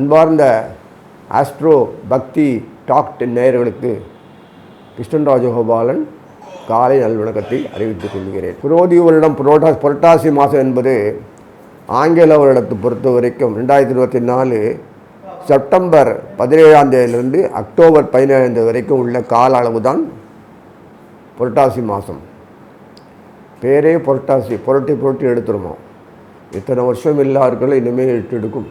அன்பார்ந்த ஆஸ்ட்ரோ பக்தி டாக்ட் நேயர்களுக்கு கிருஷ்ணன் ராஜகோபாலன் காலை நல்வணக்கத்தை அறிவித்துக் கொள்கிறேன். புரோதி வருடம் புரோட்டா புரட்டாசி மாதம் என்பது ஆங்கில வருடத்தை பொறுத்த வரைக்கும் ரெண்டாயிரத்தி இருபத்தி நாலு செப்டம்பர் பதினேழாம் தேதியிலிருந்து அக்டோபர் பதினேழாம் தேதி வரைக்கும் உள்ள கால அளவு தான் புரட்டாசி மாதம். பேரே புரட்டாசி புரட்டி புரட்டி எடுத்துருமா இத்தனை வருஷம் இல்லாதவர்கள் இனிமேல் எடுத்து எடுக்கும்.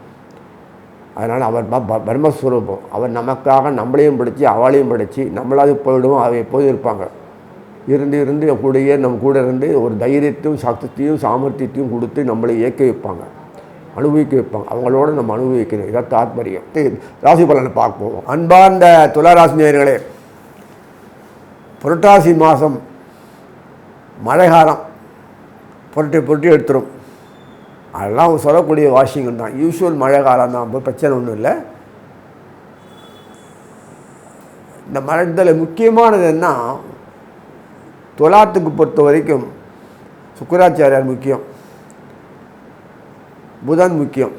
அதனால் அவர் ப- பிரம்மஸ்வரூபம் அவர் நமக்காக நம்மளையும் படித்து அவளையும் படித்து நம்மளாவது போயிடுவோம் அவ எப்போதும் இருப்பாங்க. இருந்து இருந்து கூடயே நம்ம கூட இருந்து ஒரு தைரியத்தையும் சக்தியையும் சாமர்த்தியத்தையும் கொடுத்து நம்மளை இயக்க வைப்பாங்க. அனுபவிக்க வைப்பாங்க. அவங்களோட நம்ம அனுபவிக்கணும். இதான் தாத்பரியம். ராசி பலனை பார்ப்போம். அன்பார்ந்த துளாராசி நேர்களே புரட்டாசி மாதம் மழைக்காலம் புரட்டி புரட்டி எடுத்துரும். அதெல்லாம் அவங்க சொல்லக்கூடிய வாஷிங்கன் தான். யூஸ்வல் மழை காலம் தான். அப்போ பிரச்சனை ஒன்றும் இல்லை. இந்த மழை முக்கியமானது என்ன? தொலாத்துக்கு பொறுத்த வரைக்கும் சுக்கராச்சாரியார் முக்கியம். புதன் முக்கியம்.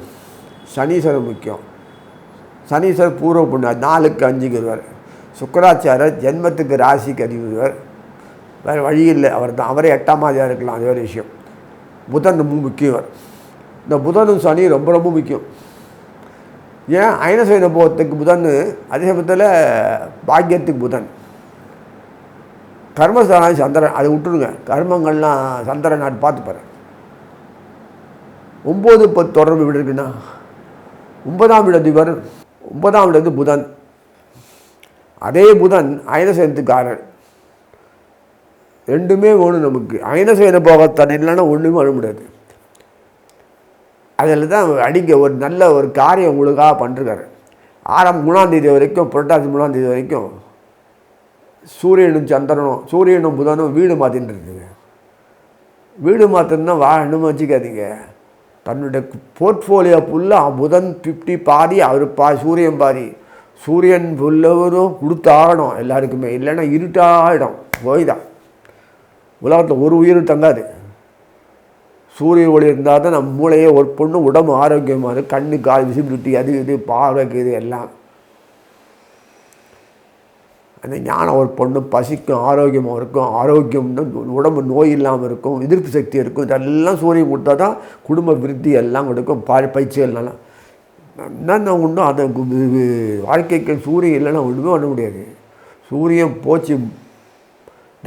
சனீஸ்வரர் முக்கியம். சனீஸ்வரர் பூர்வ புண்ணிய நாலுக்கு அஞ்சுக்கு வருவார் சுக்கராச்சாரர் ஜென்மத்துக்கு ராசிக்கு அறிவுறுவர் வேறு வழி இல்லை. அவர் தான். அவரே எட்டாம் மாதிரியாக இருக்கலாம். அது வேறு விஷயம். புதன் ரொம்ப முக்கியம். இந்த புதனும் சனி ரொம்ப ரொம்ப முக்கியம். ஏன்? ஐனசைன போகத்துக்கு புதன் அதே சமயத்தில் பாக்கியத்துக்கு புதன். கர்மஸ்தானம் சந்திரன் அதை விட்டுருங்க. கர்மங்கள்லாம் சந்திரன் நான் பார்த்துப்பாரு ஒம்பது இப்போ தொடர்பு வீடு இருக்குன்னா ஒன்பதாம் வீடு அதிபர் ஒன்பதாம் வீடு வந்து புதன். அதே புதன் அயனசேனத்துக்காரன் ரெண்டுமே வேணும் நமக்கு. அயனசேன போகத்தான் இல்லைன்னா ஒன்றுமே அழ முடியாது அதில் தான் அடிக்க ஒரு நல்ல ஒரு காரியம் உங்களுக்காக பண்ணிருக்காரு. ஆறாம் மூணாந்தேதி வரைக்கும் புரட்டாசி மூணாந்தேதி வரைக்கும் சூரியனும் சந்திரனும் சூரியனும் புதனும் வீடு மாற்றின்னு இருக்குது. வீடு மாற்றணும்னா வாழணும் வச்சுக்காதீங்க. தன்னுடைய போர்ட்ஃபோலியோ ஃபுல்லாக புதன் ஃபிஃப்டி பாதி அவர் பா சூரியன் பாதி. சூரியன் ஃபுல்லவரும் கொடுத்தாகணும் எல்லாருக்குமே. இல்லைன்னா இருட்டாகிடும் போய் தான். உலகத்தில் ஒரு உயிரும் தங்காது. சூரிய ஒளி இருந்தால் தான் நம்ம மூளையே ஒரு பொண்ணு உடம்பு ஆரோக்கியமாக இருக்கும் கண்ணு கால் விசிபிலிட்டி அது இது பார்வைக்கு இது எல்லாம். அந்த ஞானம் ஒரு பொண்ணு பசிக்கும் ஆரோக்கியமாக இருக்கும். ஆரோக்கியம்னு உடம்பு நோய் இல்லாமல் இருக்கும் எதிர்ப்பு சக்தி இருக்கும். இதெல்லாம் சூரியன் கொடுத்தா தான் குடும்ப விருத்தி எல்லாம் கொடுக்கும். பா பயிற்சிகள் நல்லா என்னென்ன உண்டோ அதை வாழ்க்கைக்கு சூரியன் இல்லைன்னா ஒன்றுமே பண்ண முடியாது. சூரியன் போச்சு.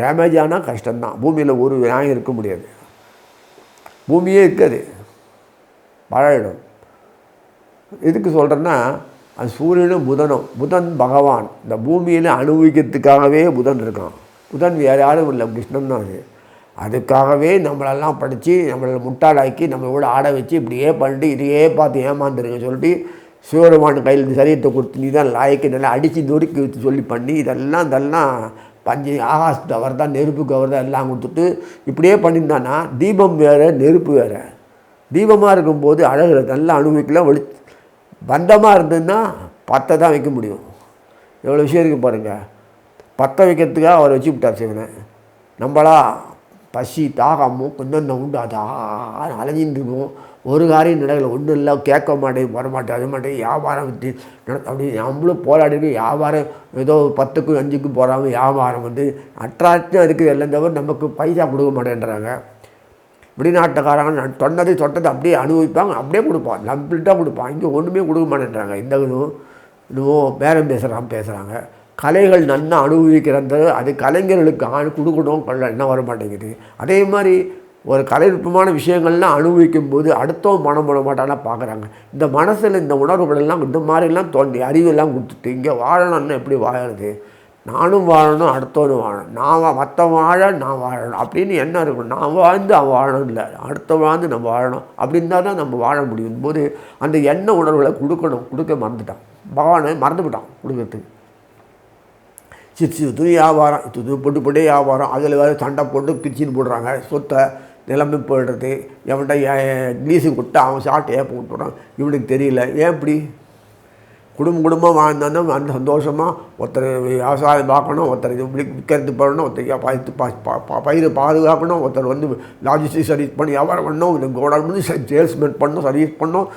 டேமேஜ் ஆனால் கஷ்டம்தான். பூமியில் ஒரு நியாயம் இருக்க முடியாது. பூமியே இருக்காது. பழகிடும் எதுக்கு சொல்கிறேன்னா அது சூரியனும் புதனும் புதன் பகவான் இந்த பூமியில் அனுபவிக்கிறதுக்காகவே புதன் இருக்கான். புதன் வேறு யாரும் இல்லை கிருஷ்ணன் தான் அது. அதுக்காகவே நம்மளெல்லாம் படித்து நம்மளை முட்டாளாக்கி நம்மளை கூட ஆட வச்சு இப்படியே பண்ணிட்டு இதையே பார்த்து ஏமாந்துருங்க சொல்லிட்டு சிவபெருமான் கையில் இந்த சரீரத்தை கொடுத்து நீ தான் லாய்க்கு நல்லா அடித்து நொறுக்கி வச்சு சொல்லி பண்ணி இதெல்லாம் இதெல்லாம் பஞ்சு ஆகாஷ் கவர் தான் நெருப்பு கவர் தான் எல்லாம் கொடுத்துட்டு இப்படியே பண்ணியிருந்தான்னா தீபம் வேறு நெருப்பு வேறு. தீபமாக இருக்கும்போது அழகு நல்லா அனுபவிக்கலாம் வெளி பந்தமாக இருந்ததுன்னா பத்தை தான் வைக்க முடியும். எவ்வளோ விஷயம் இருக்குது பாருங்கள் பற்ற வைக்கிறதுக்காக அவரை வச்சு விட்டார் சிவனை. நம்மளா பசி தாகமும் கொஞ்சம் உண்டு அது அலைஞ்சின்னு இருக்கும் ஒரு காரியம் நடக்கல ஒன்றும் இல்லை கேட்க மாட்டேன் வரமாட்டேன் அது மாட்டேன் வியாபாரம் விட்டு அப்படி நம்மளும் போராடிருக்கு வியாபாரம் ஏதோ பத்துக்கும் அஞ்சுக்கும் போகாமல் வியாபாரம் வந்து அட்ராக்டாக இருக்குது எல்லாம் தவிர நமக்கு பைசா கொடுக்க மாட்டேன்றாங்க. வெளிநாட்டுக்காரங்க நான் சொன்னது அப்படியே அனுபவிப்பாங்க அப்படியே கொடுப்பான் நம்பிட்டாக கொடுப்பான் இங்கே ஒன்றுமே கொடுக்க மாட்டேன்றாங்க. இந்த இதுவும் இன்னும் பேரம் பேசுகிறான் பேசுகிறாங்க கலைகள் நல்லா அனுபவிக்கிறது அது கலைஞர்களுக்கு ஆண் கொடுக்கணும் கொள்ள என்ன வர மாட்டேங்குது. அதே மாதிரி ஒரு கலைநுட்பமான விஷயங்கள்லாம் அனுபவிக்கும் போது அடுத்தவன் மனம் பண்ண மாட்டானா பார்க்குறாங்க. இந்த மனசில் இந்த உணர்வுகளெல்லாம் இந்த மாதிரிலாம் தோண்டி அறிவெல்லாம் கொடுத்துட்டு இங்கே வாழணும்னு எப்படி வாழறது? நானும் வாழணும் அடுத்தவனும் வாழணும். நான் வா மற்றவன் வாழ நான் வாழணும். அப்படின்னு என்ன இருக்கணும். நான் வாழ்ந்து அவன் வாழணும் இல்லை. அடுத்த வாழ்ந்து நம்ம வாழணும். அப்படின்னா தான் நம்ம வாழ முடியும். போது அந்த எண்ண உணர்வுகளை கொடுக்கணும். கொடுக்க மறந்துட்டான். பகவானை மறந்துவிட்டான் கொடுக்கறதுக்கு. சிச்சு துணி வியாபாரம் இது பொட்டு பொட்டே வியாபாரம் அதில் வேறு சண்டை போட்டு பிரிச்சின்னு போடுறாங்க சொத்தை நிலம்பி போயிடுறது எவன்கிட்ட லீஸு கொடுத்து அவன் ஷார்ட் ஏப்ப விட்டுறான் இவனுக்கு தெரியல. ஏன் இப்படி? குடும்பம் குடும்பம் வாழ்ந்தாலும் அந்த சந்தோஷமாக ஒருத்தர் விவசாயம் பார்க்கணும் ஒருத்தர் இது விற்கிறது பண்ணணும் ஒருத்தர் பயிர் பயிர் பாதுகாக்கணும் ஒருத்தர் வந்து லாஜிஸ்டிக் சர்வீஸ் பண்ணி வியாபாரம் பண்ணணும் இந்த கோடான் சேல்ஸ்மேன் பண்ணணும் சர்வீஸ் பண்ணணும்.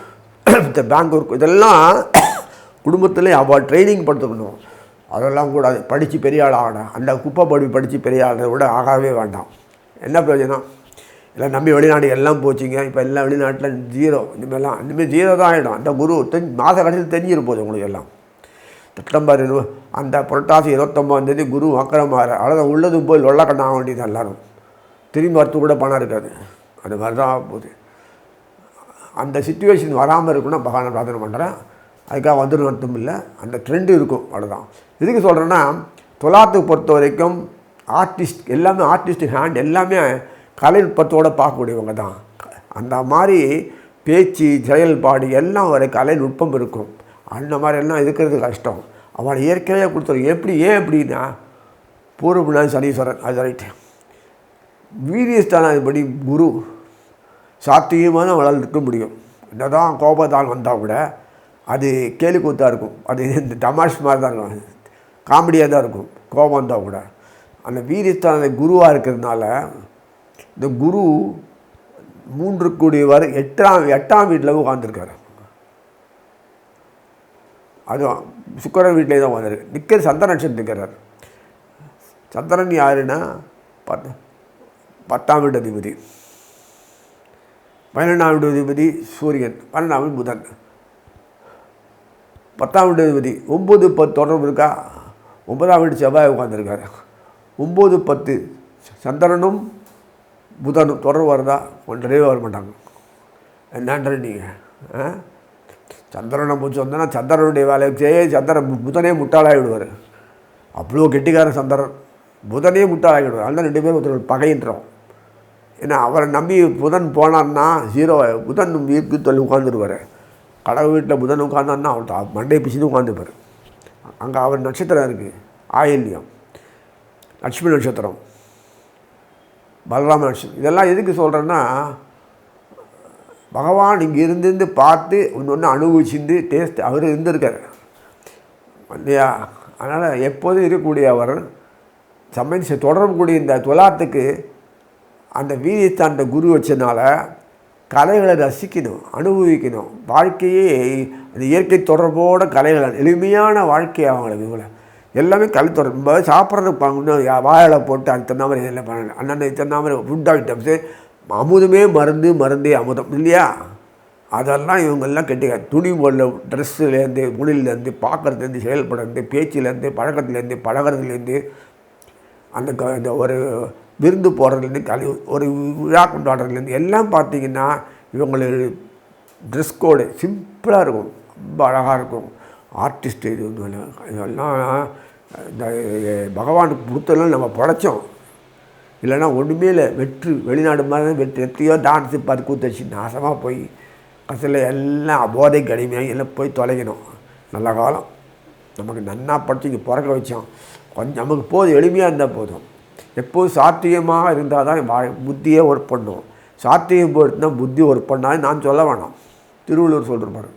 இந்த பேங்க் ஒர்க் இதெல்லாம் குடும்பத்தில் அவள் ட்ரைனிங் படுத்துக்கணும். அதெல்லாம் கூடாது. படித்து பெரிய ஆள் ஆகணும். அந்த குப்பை படி படித்து பெரிய ஆளை விட ஆகவே வேண்டாம். என்ன பிரயோஜனம்? எல்லாம் நம்பி வெளிநாடு எல்லாம் போச்சுங்க. இப்போ எல்லாம் வெளிநாட்டில் ஜீரோ. இனிமேலாம் இனிமேல் ஜீரோ தான் ஆகிடும் அந்த குரு தென் மாத கடைசியில் தெரிஞ்சிரு போகுது உங்களுக்கு எல்லாம். செப்டம்பர் இரு அந்த புரட்டாசி இருபத்தொம்பதாந்தேதி குரு வக்கரமாறு அழகாக உள்ளதும் போய் லொள்ளக்கண்ண ஆக வேண்டியது எல்லாரும். திரும்பி வரத்து கூட பணம் இருக்காது. அது மாதிரி தான் போகுது. அந்த சுச்சுவேஷன் வராமல் இருக்குன்னா பகவானை பிரார்த்தனை பண்ணுறேன் அதுக்காக வந்துடும் அர்த்தம் இல்லை. அந்த ட்ரெண்டு இருக்கும். அவ்வளோதான் எதுக்கு சொல்கிறேன்னா தொலாத்துக்கு பொறுத்த வரைக்கும் ஆர்டிஸ்ட் எல்லாமே ஆர்டிஸ்ட் ஹேண்ட் எல்லாமே கலைநுட்பத்தோடு பார்க்கக்கூடியவங்க தான். அந்த மாதிரி பேச்சு செயல்பாடு எல்லாம் ஒரு கலைநுட்பம் இருக்கும். அந்த மாதிரி எல்லாம் இருக்கிறது கஷ்டம். அவனை இயற்கையாக கொடுத்துரு. எப்படி ஏன் எப்படின்னா பூர்வபுணாதி சனீஸ்வரன். அது ரைட்டு வீரியஸ்தானாதிபடி குரு சாத்தியமாக தான் வளர்ந்துக்க முடியும். என்னதான் கோபத்தால் வந்தால் கூட அது கேலி கூத்தாக இருக்கும். அது இந்த தமாஷ் மாதிரி தான் இருக்கும். காமெடியாக தான் இருக்கும். கோபம் வந்தால் கூட. அந்த வீரியஸ்தான குருவாக இருக்கிறதுனால இந்த குரு மூன்று கூடியவர் எட்டாம் எட்டாம் வீட்டில் உட்காந்துருக்காரு அதுவும் சுக்கரன் வீட்டிலே தான் உட்காந்துருக்கு நிற்கிற சந்திர நட்சத்திரம் நிற்கிறார் சந்திரன் யாருன்னா பத் பத்தாம் வீட்டு அதிபதி. பன்னெண்டாம் வீட்டு அதிபதி சூரியன். பன்னெண்டாம் வீடு புதன். பத்தாம் வீட்டு அதிபதி. ஒம்பது பத்து தொடர்பு இருக்கா? ஒன்பதாம் வீடு செவ்வாய் உட்காந்துருக்காரு ஒம்பது பத்து சந்திரனும் புதன் தொடர்பு வருதா ஒன்றே வர மாட்டாங்க. என்னன்ற நீங்கள் சந்திரனை பூச்சி வந்தோன்னா சந்திரனுடைய வேலையை சந்திரன் புதனே முட்டாளாகிவிடுவார் அவ்வளோ கெட்டிக்கார சந்திரன். புதனே முட்டாளாகிவிடுவார் அதனால் ரெண்டு பேரும் ஒருத்தர் பகைன்றோம். ஏன்னா அவரை நம்பி புதன் போனார்னா ஜீரோ புதன் வீர்க்கு தொழில் உட்காந்துருவார் கடவுள் வீட்டில் புதன் உட்காந்தான்னா அவர் மண்டையை பிச்சுன்னு உட்காந்துப்பார் அங்கே அவர் நட்சத்திரம் இருக்குது ஆயில்யம். லட்சுமி நட்சத்திரம். பலராம லட்சுமி இதெல்லாம் எதுக்கு சொல்கிறேன்னா பகவான் இங்கே இருந்திருந்து பார்த்து ஒன்று ஒன்று அனுபவிச்சிருந்து டேஸ்ட் அவர் இருந்திருக்கார். இல்லையா? அதனால் எப்போதும் இருக்கக்கூடிய அவர் சம்பந்தி தொடரக்கூடிய இந்த துலாத்துக்கு அந்த வீரியத்தாண்ட குரு வச்சதுனால கலைகளை ரசிக்கணும் அனுபவிக்கணும். வாழ்க்கையே அந்த இயற்கை தொடர்போட கலைகளை எளிமையான வாழ்க்கை அவங்களுக்கு இவ்வளோ எல்லாமே கலை தொடர்பு. சாப்பிட்றதுக்கு வாழை போட்டு அதுக்கு தகுந்த மாதிரி இதெல்லாம் பண்ணணும் அண்ணன் தகுந்த மாதிரி ஃபுட் ஐட்டம்ஸு அமுதமே மருந்து மருந்தே அமுதம் இல்லையா? அதெல்லாம் இவங்கெல்லாம் கெட்டிக்க துணி போடல ட்ரெஸ்ஸுலேருந்து மொழியிலேருந்து பார்க்குறதுலேருந்து செயல்படுறது பேச்சிலேருந்து பழக்கத்துலேருந்து பழகிறதுலேருந்து அந்த க இந்த ஒரு விருந்து போடுறதுலேருந்து கலை ஒரு விழா கொண்டாடுறதுலேருந்து எல்லாம் பார்த்திங்கன்னா இவங்களுக்கு ட்ரெஸ் கோடு சிம்பிளாக இருக்கும். ரொம்ப அழகாக இருக்கும். ஆர்டிஸ்ட் இது இதெல்லாம் இந்த பகவானுக்கு கொடுத்ததெல்லாம் நம்ம படைத்தோம் இல்லைன்னா ஒன்றுமே இல்லை வெற்று வெளிநாடு மாதிரி தான் வெற்று எத்தையோ டான்ஸு பார்த்து கூத்தச்சு நாசமாக போய் கடைசியில் எல்லாம் போதை கடுமையாக எல்லாம் போய் தொலைக்கணும். நல்ல காலம். நமக்கு நன்னா படித்து இங்கே பிறக்க வச்சோம். கொஞ்சம் நமக்கு போதும் எளிமையாக இருந்தால் போதும். எப்போதும் சாத்தியமாக இருந்தால் தான் புத்தியே ஒர்க் பண்ணும். சாத்தியம் போட்டுனா புத்தி ஒர்க் பண்ணாலும் நான் சொல்ல வேணாம். திருவள்ளுவர் சொல்கிற பாரு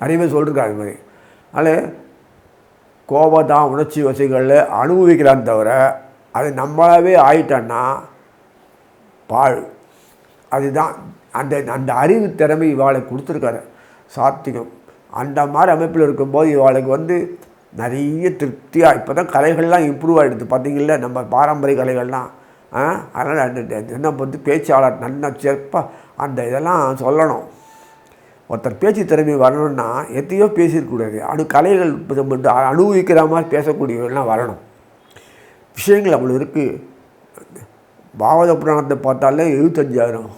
நிறைய பேர் சொல்லிருக்காங்க இது மாதிரி. அதனால் கோபம் உணர்ச்சி வசதிகளில் அனுபவிக்கிறான் தவிர அது நம்மளாவே ஆயிட்டோன்னா பாழ். அதுதான் அந்த அந்த அறிவு திறமை இவாளுக்கு கொடுத்துருக்காரு. சாத்திகம் அந்த மாதிரி அமைப்பில் இருக்கும்போது இவாளுக்கு வந்து நிறைய திருப்தியாக இப்போ தான் கலைகள்லாம் இம்ப்ரூவ் ஆகிடுது பார்த்தீங்களா நம்ம பாரம்பரிய கலைகள்லாம். அதனால் அந்த என்ன வந்து பேச்சாளர் நல்ல சிறப்பாக அந்த இதெல்லாம் சொல்லணும். ஒருத்தர் பேச்சு திறமை வரணும்னா எத்தையோ பேசியிருக்கக்கூடாது. அணு கலைகள் அனுபவிக்கிற மாதிரி பேசக்கூடியவர்கள்லாம் வரணும். விஷயங்கள் அவ்வளோ இருக்குது பாகவத புராணத்தை பார்த்தாலே எழுபத்தஞ்சாயிரம்.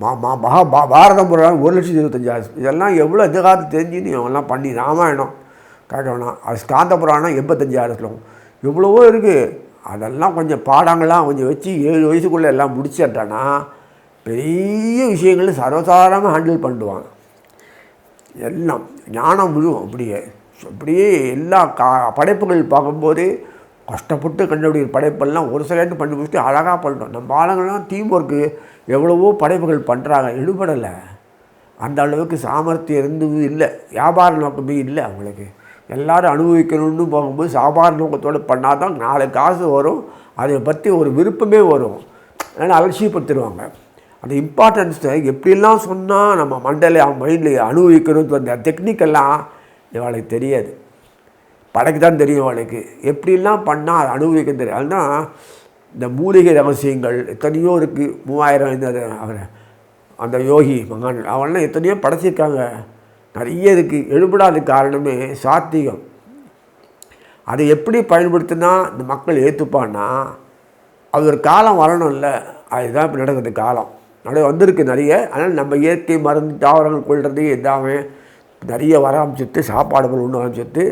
மா மா மகா பா பாரத புராணம் ஒரு லட்சத்தி இருபத்தஞ்சாயிரம் இதெல்லாம் எவ்வளோ எதிர்காலத்து தெரிஞ்சுன்னு இவங்கெல்லாம் பண்ணி ராமாயணம் கேட்கணும் அது ஸ்காந்த புராணம் எண்பத்தஞ்சாயிரம் எவ்வளவோ இருக்குது அதெல்லாம் கொஞ்சம் பாடங்கள்லாம் கொஞ்சம் வச்சு ஏழு வயசுக்குள்ளே எல்லாம் முடிச்சிட்டான்னா பெரிய விஷயங்களை சர்வசாதாரணமாக ஹேண்டில் பண்ணிடுவாங்க. எல்லாம் ஞானம் விழுவும் அப்படியே அப்படியே எல்லா கா படைப்புகள் பார்க்கும்போது கஷ்டப்பட்டு கண்டுபிடிக்கிற படைப்பெல்லாம் ஒரு செகண்ட் பண்ணி முடிச்சுட்டு அழகாக பண்ணிட்டோம். நம்ம ஆளுங்கள்லாம் டீம் ஒர்க்கு எவ்வளவோ படைப்புகள் பண்ணுறாங்க ஈடுபடலை அந்த அளவுக்கு சாமர்த்தியம் இருந்தது இல்லை. வியாபார நோக்கமே இல்லை அவங்களுக்கு. எல்லோரும் அனுபவிக்கணும்னு போகும்போது சாபார நோக்கத்தோடு பண்ணால் தான் நாலு காசு வரும். அதை பற்றி ஒரு விருப்பமே வரும். அதனால் அலட்சியப்படுத்திடுவாங்க. அந்த இம்பார்ட்டன்ஸை எப்படிலாம் சொன்னால் நம்ம மண்டல மைண்டில் அனுபவிக்கணும்னு அந்த டெக்னிக்கெல்லாம் இவளுக்கு தெரியாது. படைக்கு தான் தெரியும் அவளுக்கு. எப்படிலாம் பண்ணால் அதை அனுபவிக்க தெரியும். அதுதான் இந்த மூலிகை ரகசியங்கள் எத்தனையோ இருக்குது மூவாயிரம் இந்த அவர் அந்த யோகி மகான் அவன்லாம் எத்தனையோ படைச்சிருக்காங்க. நிறைய இருக்குது எழுபடாத காரணமே சாத்தியம். அதை எப்படி பயன்படுத்தினா இந்த மக்கள் ஏற்றுப்பான்னா அது ஒரு காலம் வரணும்ல. அதுதான் இப்போ நடக்குது காலம். நிறைய வந்திருக்கு நிறைய. ஆனால் நம்ம இயற்கை மருந்து தாவரங்கள் கொள்வது எல்லாமே நிறைய வர ஆரம்பிச்சுட்டு சாப்பாடுகள் உண்ண ஆரம்பிச்சுட்டு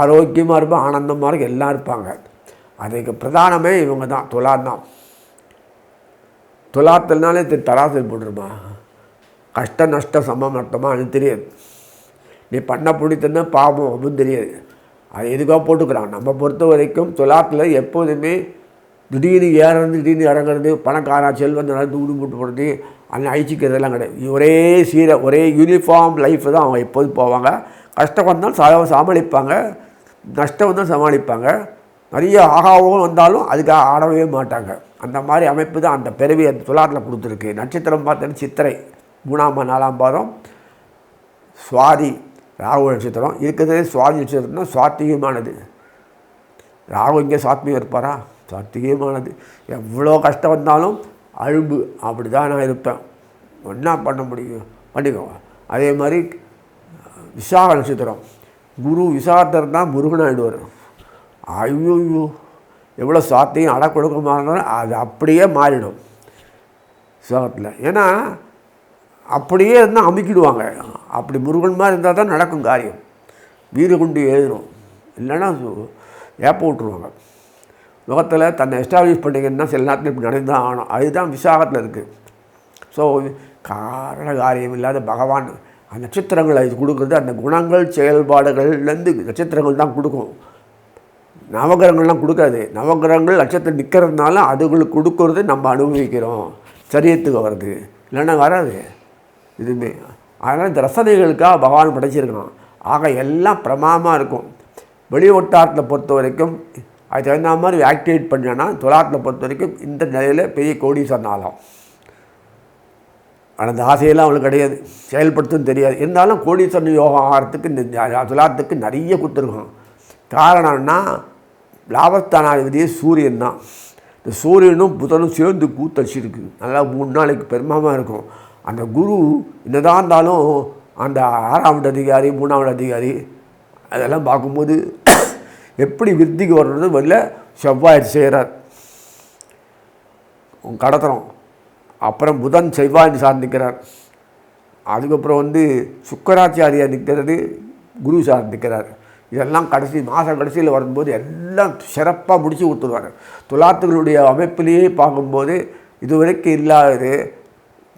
ஆரோக்கியமாக இருப்போம் ஆனந்தமாக இருக்கும் எல்லாம் இருப்பாங்க. அதுக்கு பிரதானமே இவங்க தான் துலாம் தான். துலாத்தினாலே தராசல் போட்டுருமா? கஷ்ட நஷ்ட சமம் நஷ்டமா அது தெரியாது. நீ பண்ண பிடித்தன்னா பாவம் அப்படின்னு தெரியாது. அது எதுக்காக போட்டுக்கிறான். நம்ம பொறுத்த வரைக்கும் துலாத்தில் எப்போதுமே திடீர்னு ஏறது திடீர்னு இறங்குறது பணக்காரா செல்வந்தனால தூடு போட்டு போடுறது அந்த அழிச்சிக்கிறதெல்லாம் கிடையாது. ஒரே சீரை ஒரே யூனிஃபார்ம் லைஃப் தான் அவங்க எப்போதும் போவாங்க. கஷ்டம் வந்தாலும் சா சமாளிப்பாங்க. நஷ்டம் வந்தால் சமாளிப்பாங்க. நிறைய ஆகாவும் வந்தாலும் அதுக்காக ஆடவே மாட்டாங்க. அந்த மாதிரி அமைப்பு தான் அந்த பிறவி அந்த துலாத்தில் கொடுத்துருக்கு. நட்சத்திரம் பார்த்தோன்னா சித்திரை மூணாம் நாலாம் பாதம். சுவாதி ராகு நட்சத்திரம். இருக்கிறதே சுவாதி நட்சத்திரம் சுவாத்தியமானது. ராகு இங்கே சாத்மியம் இருப்பாரா? சத்தியமானது. எவ்வளோ கஷ்டம் வந்தாலும் அழும்பு. அப்படி தான் நான் இருப்பேன். என்ன பண்ண முடியும்? பண்ணிக்கோ அதே மாதிரி விசாக நட்சத்திரம். குரு விசாகத்தர் தான் முருகன் ஆகிடுவார் ஐயோ எவ்வளோ சாத்தியம் அட கொடுக்க இருந்தாலும் அது அப்படியே மாறிடும். விசாகத்தில். ஏன்னா அப்படியே இருந்தால் அமுக்கிடுவாங்க. அப்படி முருகன் மாதிரி இருந்தால் தான் நடக்கும் காரியம். வீடு கொண்டு எழுதணும் இல்லைன்னா ஏப்ப விட்ருவாங்க முகத்தில் தன்னை எஸ்டாப்ளிஷ் பண்ணிங்கன்னா சில நேரத்தில் இப்படி நடந்து தான் ஆகணும். அதுதான் விசாகத்தில் இருக்குது ஸோ காரண காரியம் இல்லாத பகவான் அந்த நட்சத்திரங்களை இது கொடுக்குறது அந்த குணங்கள் செயல்பாடுகள்லேருந்து நட்சத்திரங்கள் தான் கொடுக்கும். நவகிரகங்கள்லாம் கொடுக்காது. நவகிரகங்கள் நட்சத்திரம் நிற்கிறதுனால அதுகளுக்கு கொடுக்கறது நம்ம அனுபவிக்கிறோம். சரியத்துக்கு வருது இல்லைன்னா வராது. இதுவுமே அதனால் இந்த ரசனைகளுக்காக பகவான் படைச்சிருக்கணும் ஆக எல்லாம் பிரமாமாக இருக்கும். வெளி வட்டாரத்தை பொறுத்த வரைக்கும் அது தகுந்த மாதிரி ஆக்டிவேட் பண்ணேன்னா துலாத்தில் பொறுத்த வரைக்கும் இந்த நிலையில் பெரிய கோடீஸ்வரன் ஆகலாம். ஆனால் அந்த ஆசையெல்லாம் அவளுக்கு கிடையாது. செயல்படுத்தும் தெரியாது. இருந்தாலும் கோடீஸ்வரன் யோகம் ஆகிறதுக்கு இந்த துலாத்துக்கு நிறைய கொடுத்துருக்கோம் காரணம்னா லாபஸ்தானாதிபதியே சூரியன் தான். இந்த சூரியனும் புதனும் சேர்ந்து கூத்தடிச்சிருக்கு. நல்லா மூணு நாளைக்கு பெருமமாக இருக்கும். அந்த குரு என்னதான் இருந்தாலும் அந்த ஆறாவது அதிகாரி மூணாவது அதிகாரி அதெல்லாம் பார்க்கும்போது எப்படி விருத்திக்கு வர்றது? வெளில செவ்வாய் செய்கிறார் கடத்துறோம் அப்புறம் புதன் செவ்வாய் சார்ந்திக்கிறார் அதுக்கப்புறம் வந்து சுக்கராச்சாரியார் நிற்கிறது குரு சார் நிற்கிறார் இதெல்லாம் கடைசி மாதம் கடைசியில் வரும்போது எல்லாம் சிறப்பாக முடித்து கொடுத்துருவார். துலாத்துகளுடைய அமைப்பிலேயே பார்க்கும்போது இதுவரைக்கும் இல்லாதது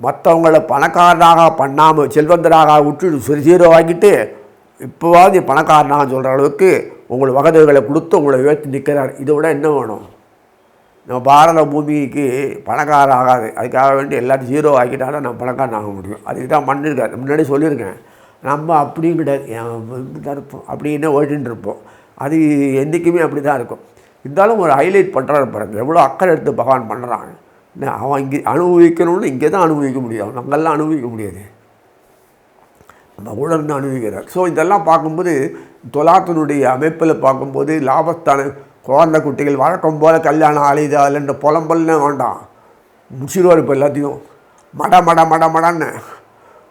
மற்றவங்கள பணக்காரனாக பண்ணாமல் செல்வந்தராக விட்டு சீரோ வாங்கிட்டு இப்போவாது பணக்காரனாக சொல்கிற அளவுக்கு உங்களை வகதுகளை கொடுத்து உங்களை உயர்த்தி நிற்கிறார். இதை விட என்ன வேணும்? நம்ம பாரத பூமிக்கு பணக்காரன் ஆகாது. அதுக்காக வேண்டி எல்லாத்தையும் ஜீரோ ஆக்கிட்டாலும் நம்ம பணக்காரன் ஆக முடியும். அதுக்கு தான் பண்ணியிருக்காரு முன்னாடி சொல்லியிருக்கேன். நம்ம அப்படியும் கிடையாது. இருப்போம் அப்படின்னு ஓட்டின்னு இருப்போம். அது என்றைக்குமே அப்படி தான் இருக்கும். இருந்தாலும் ஒரு ஹைலைட் பண்ணுறாரு பாருங்கள் எவ்வளோ அக்கறை எடுத்து பகவான் பண்ணுறான் இல்லை அவன் இங்கே அனுபவிக்கணும்னு இங்கே தான் அனுபவிக்க முடியும். நம்மளாம் அனுபவிக்க முடியாது. நம்ம கூட இருந்து அனுபவிக்கிறார். ஸோ இதெல்லாம் பார்க்கும்போது தொலாத்தினுடைய அமைப்பில் பார்க்கும்போது லாபஸ்தான குழந்தை குட்டிகள் வழக்கம் போல் கல்யாணம் அழிதா இல்லைன்ற புலம்பல்னே வேண்டாம். முடிச்சிடுவார் இப்போ எல்லாத்தையும் மட மட மட மடன்னு.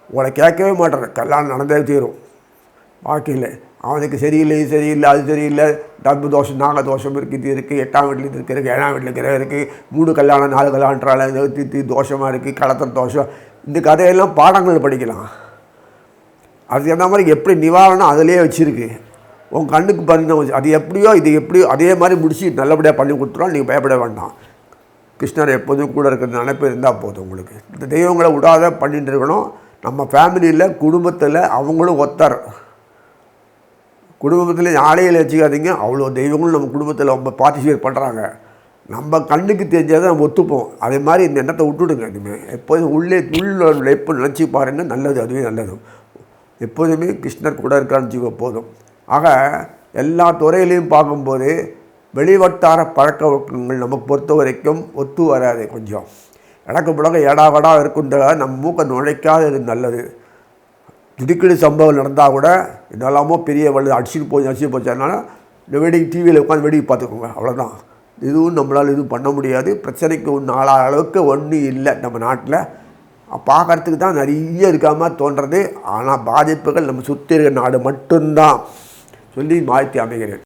உங்களை கேட்கவே மாட்டேன். கல்யாணம் நடந்தே தீரும். வாழ்க்கையில் அவனுக்கு சரியில்லை இது சரியில்லை அது சரியில்லை. டப்பு தோஷம் நாக தோஷம் இருக்குது இது இருக்குது எட்டாம் வீட்டில் இது இருக்குது ஏழாம் வீட்டில் இருக்கிற இருக்குது மூணு கல்யாணம் நாலு கல்யாணன்றால தித்தி தோஷமாக இருக்குது கலத்தல் தோஷம். இந்த கதையெல்லாம் பாடங்கள் படிக்கலாம். அதுக்கு அந்த மாதிரி எப்படி நிவாரணம் அதிலே வச்சுருக்கு. உன் கண்ணுக்கு பரிணம் அது எப்படியோ இது எப்படியோ அதே மாதிரி முடிச்சு நல்லபடியாக பண்ணி கொடுத்துருவோம் நீங்கள் பயப்பட வேண்டாம். கிருஷ்ணர் எப்போதும் கூட இருக்கிற நினைப்பு இருந்தால் போதும் உங்களுக்கு. இந்த தெய்வங்களை விடாத பண்ணிட்டு இருக்கணும். நம்ம ஃபேமிலியில் குடும்பத்தில் அவங்களும் ஒத்தர். குடும்பத்தில் ஆலையில் வச்சுக்காதீங்க. அவ்வளோ தெய்வங்களும் நம்ம குடும்பத்தில் ரொம்ப பார்ட்டிசிபேட் பண்ணுறாங்க நம்ம கண்ணுக்கு தெரிஞ்சதை நம்ம ஒத்துப்போம். அதே மாதிரி இந்த எண்ணத்தை விட்டுடுங்க இனிமேல் எப்போதும் உள்ளே உள்ள எப்போ நினச்சி பாருங்கள் நல்லது அதுவே நல்லது. எப்போதுமே கிருஷ்ணர் கூட இருக்கான்னு ஜீவ போதும். ஆக எல்லா துறையிலையும் பார்க்கும்போது வெளிவட்டார பழக்க வழக்கங்கள் நமக்கு பொறுத்த வரைக்கும் ஒத்து வராது கொஞ்சம். எனக்கு புழங்க ஏடாவடா இருக்குன்ற நம்ம மூக்கை நுழைக்காதது நல்லது. திடுக்கிடு சம்பவம் நடந்தால் கூட என்னெல்லாமோ பெரிய வலு அடிச்சுட்டு போய் அடிச்சுட்டு போச்சதுனால இந்த வேடிக்கை டிவியில் உட்காந்து வேடிக்கை பார்த்துக்கோங்க அவ்வளோதான் இதுவும் நம்மளால் எதுவும் பண்ண முடியாது. பிரச்சனைக்கு ஒன்று ஆள அளவுக்கு ஒன்றும் இல்லை நம்ம நாட்டில். பார்க்கறதுக்கு தான் நிறைய இருக்காமல் தோன்றது. ஆனால் பாதிப்புகள் நம்ம சுற்றி இருக்கிற நாடு மட்டும்தான். சொல்லி மாற்றி அமைகிறேன்.